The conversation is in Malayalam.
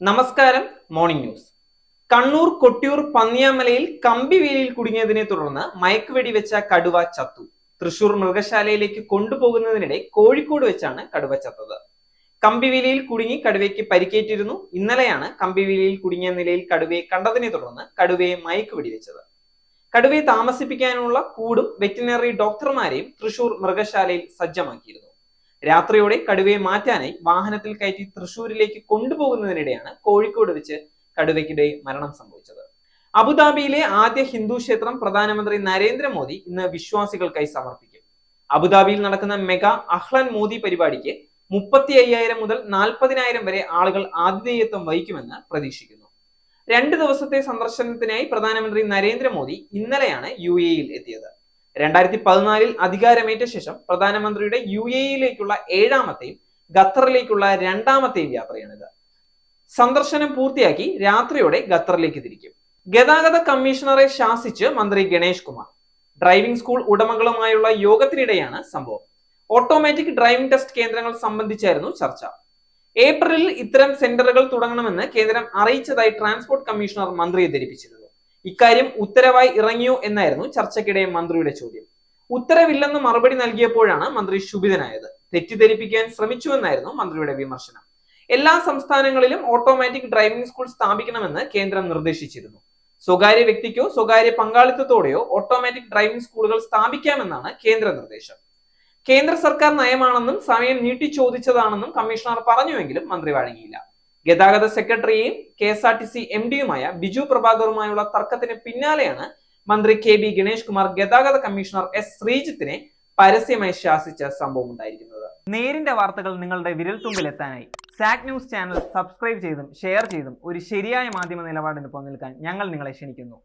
നമസ്കാരം മോർണിംഗ് ന്യൂസ് കണ്ണൂർ കൊട്ടിയൂർ പന്നിയാമലയിൽ കമ്പി കമ്പിവേലിയിൽ കുടുങ്ങിയതിനെ തുടർന്ന് മയക്കുവെടി വെച്ച കടുവ ചത്തു. തൃശൂർ മൃഗശാലയിലേക്ക് കൊണ്ടുപോകുന്നതിനിടെ കോഴിക്കോട് വെച്ചാണ് കടുവ ചത്തത്. കമ്പിവേലിയിൽ കുടുങ്ങി കടുവയ്ക്ക് പരിക്കേറ്റിരുന്നു. ഇന്നലെയാണ് കമ്പിവേലിയിൽ കുടുങ്ങിയ നിലയിൽ കടുവയെ കണ്ടതിനെ തുടർന്ന് കടുവയെ മയക്കുവെടി വെച്ചത്. കടുവയെ താമസിപ്പിക്കാനുള്ള കൂടും വെറ്റിനറി ഡോക്ടർമാരെയും തൃശൂർ മൃഗശാലയിൽ സജ്ജമാക്കിയിരുന്നു. രാത്രിയോടെ കടുവയെ മാറ്റാനായി വാഹനത്തിൽ കയറ്റി തൃശൂരിലേക്ക് കൊണ്ടുപോകുന്നതിനിടെയാണ് കോഴിക്കോട് വെച്ച് കടുവയ്ക്കിടെ മരണം സംഭവിച്ചത്. അബുദാബിയിലെ ആദ്യ ഹിന്ദു ക്ഷേത്രം പ്രധാനമന്ത്രി നരേന്ദ്രമോദി ഇന്ന് വിശ്വാസികൾക്കായി സമർപ്പിക്കും. അബുദാബിയിൽ നടക്കുന്ന മെഗാ അഹ്ലൻ മോദി പരിപാടിക്ക് മുപ്പത്തി അയ്യായിരം മുതൽ നാൽപ്പതിനായിരം വരെ ആളുകൾ ആതിഥേയത്വം വഹിക്കുമെന്ന് പ്രതീക്ഷിക്കുന്നു. രണ്ട് ദിവസത്തെ സന്ദർശനത്തിനായി പ്രധാനമന്ത്രി നരേന്ദ്രമോദി ഇന്നലെയാണ് യു എയിൽ എത്തിയത്. രണ്ടായിരത്തി പതിനാലിൽ അധികാരമേറ്റ ശേഷം പ്രധാനമന്ത്രിയുടെ യു എയിലേക്കുള്ള ഏഴാമത്തെയും ഖത്തറിലേക്കുള്ള രണ്ടാമത്തെയും യാത്രയാണിത്. സന്ദർശനം പൂർത്തിയാക്കി രാത്രിയോടെ ഖത്തറിലേക്ക് തിരിക്കും. ഗതാഗത കമ്മീഷണറെ ശാസിച്ച് മന്ത്രി ഗണേഷ് കുമാർ. ഡ്രൈവിംഗ് സ്കൂൾ ഉടമകളുമായുള്ള യോഗത്തിനിടെയാണ് സംഭവം. ഓട്ടോമാറ്റിക് ഡ്രൈവിംഗ് ടെസ്റ്റ് കേന്ദ്രങ്ങൾ സംബന്ധിച്ചായിരുന്നു ചർച്ച. ഏപ്രിലിൽ ഇത്തരം സെന്ററുകൾ തുടങ്ങണമെന്ന് കേന്ദ്രം അറിയിച്ചതായി ട്രാൻസ്പോർട്ട് കമ്മീഷണർ മന്ത്രിയെ ധരിപ്പിച്ചിരുന്നു. ഇക്കാര്യം ഉത്തരവായി ഇറങ്ങിയോ എന്നായിരുന്നു ചർച്ചയ്ക്കിടെ മന്ത്രിയുടെ ചോദ്യം. ഉത്തരവില്ലെന്ന് മറുപടി നൽകിയപ്പോഴാണ് മന്ത്രി ശുഭിതനായത് തെറ്റിദ്ധരിപ്പിക്കാൻ ശ്രമിച്ചുവെന്നായിരുന്നു മന്ത്രിയുടെ വിമർശനം. എല്ലാ സംസ്ഥാനങ്ങളിലും ഓട്ടോമാറ്റിക് ഡ്രൈവിംഗ് സ്കൂൾ സ്ഥാപിക്കണമെന്ന് കേന്ദ്രം നിർദ്ദേശിച്ചിരുന്നു. സ്വകാര്യ വ്യക്തിക്കോ സ്വകാര്യ പങ്കാളിത്തത്തോടെയോ ഓട്ടോമാറ്റിക് ഡ്രൈവിംഗ് സ്കൂളുകൾ സ്ഥാപിക്കാമെന്നാണ് കേന്ദ്ര നിർദ്ദേശം. കേന്ദ്ര സർക്കാർ നയമാണെന്നും സമയം നീട്ടി ചോദിച്ചതാണെന്നും കമ്മീഷണർ പറഞ്ഞുവെങ്കിലും മന്ത്രി വഴങ്ങിയില്ല. ഗതാഗത സെക്രട്ടറിയും K S R T C M ഡിയുമായ Biju പ്രഭാകറുമായുള്ള തർക്കത്തിന് പിന്നാലെയാണ് മന്ത്രി കെ ബി ഗണേഷ് കുമാർ ഗതാഗത കമ്മീഷണർ എസ് ശ്രീജിത്തിനെ പരസ്യമായി ശാസിച്ച സംഭവം ഉണ്ടായിരിക്കുന്നത്. നേരിന്റെ വാർത്തകൾ നിങ്ങളുടെ വിരൽത്തുമ്പിൽ എത്താനായി. സാക് ന്യൂസ് ചാനൽ സബ്സ്ക്രൈബ് ചെയ്തും ഷെയർ ചെയ്തും ഒരു ശരിയായ മാധ്യമ നിലപാടിന് പോകാൻ ഞങ്ങൾ നിങ്ങളെ ക്ഷണിക്കുന്നു.